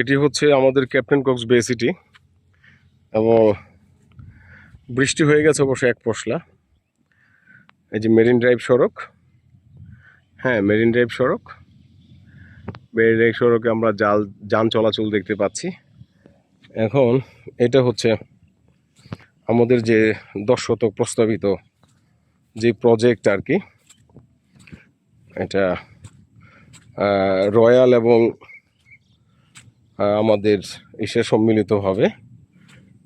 এটি হচ্ছে আমাদের ক্যাপ্টেন কক্স বে সিটি। এবং বৃষ্টি হয়ে গেছে অবশ্য এক পশলা। এই যে মেরিন ড্রাইভ সড়ক। হ্যাঁ মেরিন ড্রাইভ সড়ক। মেরিন ড্রাইভ সড়কে আমরা জাল, যান চলাচল দেখতে পাচ্ছি। এখন এটা হচ্ছে আমাদের যে দশ শতক প্রস্তাবিত যে প্রজেক্ট আর কি, এটা রয়্যাল এবং আমাদের এসে সম্মিলিত হবে।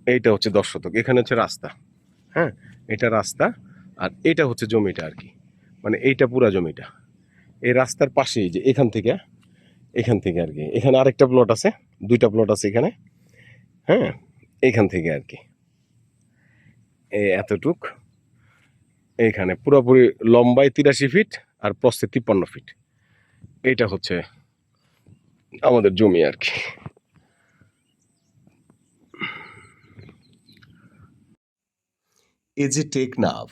এইটা হচ্ছে দশ শতক। এখানে হচ্ছে রাস্তা। হ্যাঁ এটা রাস্তা আর এটা হচ্ছে জমিটা আর কি। মানে এইটা পুরা জমিটা। এই রাস্তার পাশেই যে এখান থেকে এখান থেকে আর কি। এখানে আরেকটা প্লট আছে, দুইটা প্লট আছে এখানে। হ্যাঁ এইখান থেকে আর কি। এই এতটুক। এইখানে পুরোপুরি লম্বায় তিরাশি ফিট আর প্রস্থে তিপ্পান্ন ফিট এইটা হচ্ছে আমাদের জমি আর কি। এ যে টেকনাফ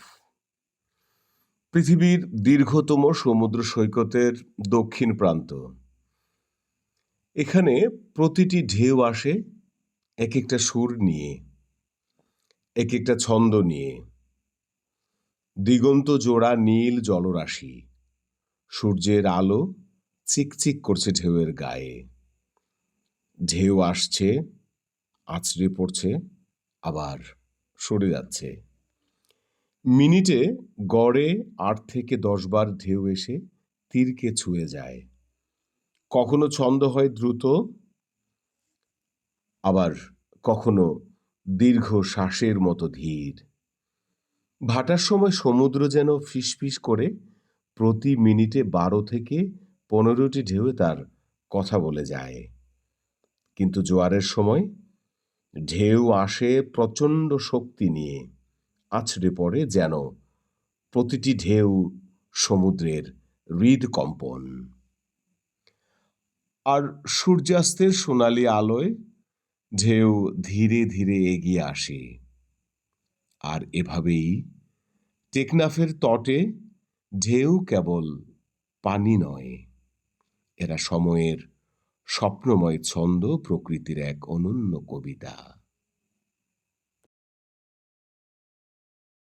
পৃথিবীর দীর্ঘতম সমুদ্র সৈকতের দক্ষিণ প্রান্ত। এখানে প্রতিটি ঢেউ আসে এক একটা সুর নিয়ে এক একটা ছন্দ নিয়ে। দিগন্ত জোড়া নীল জলরাশি, সূর্যের আলো চিকচিক করছে ঢেউয়ের গায়ে। ঢেউ আসছে, আছড়ে পড়ছে, আবার সরে যাচ্ছে। মিনিটে গড়ে আট থেকে দশ বার ঢেউ এসে তীরকে ছুঁয়ে যায়। কখনো ছন্দ হয় দ্রুত, আবার কখনো দীর্ঘ শ্বাসের মতো ধীর। ভাটার সময় সমুদ্র যেন ফিসফিস করে প্রতি মিনিটে বারো থেকে পনেরোটি ঢেউয়ে তার কথা বলে যায়। কিন্তু জোয়ারের সময় ঢেউ আসে প্রচণ্ড শক্তি নিয়ে। আছড়ে পড়ে যেন প্রতিটি ঢেউ সমুদ্রের হৃদকম্পন আর সূর্যাস্তের সোনালি আলোয় ঢেউ ধীরে ধীরে এগিয়ে আসে। আর এভাবেই টেকনাফের তটে ঢেউ কেবল পানি নয়, এরা সময়ের স্বপ্নময় ছন্দ প্রকৃতির এক অনন্য কবিতা।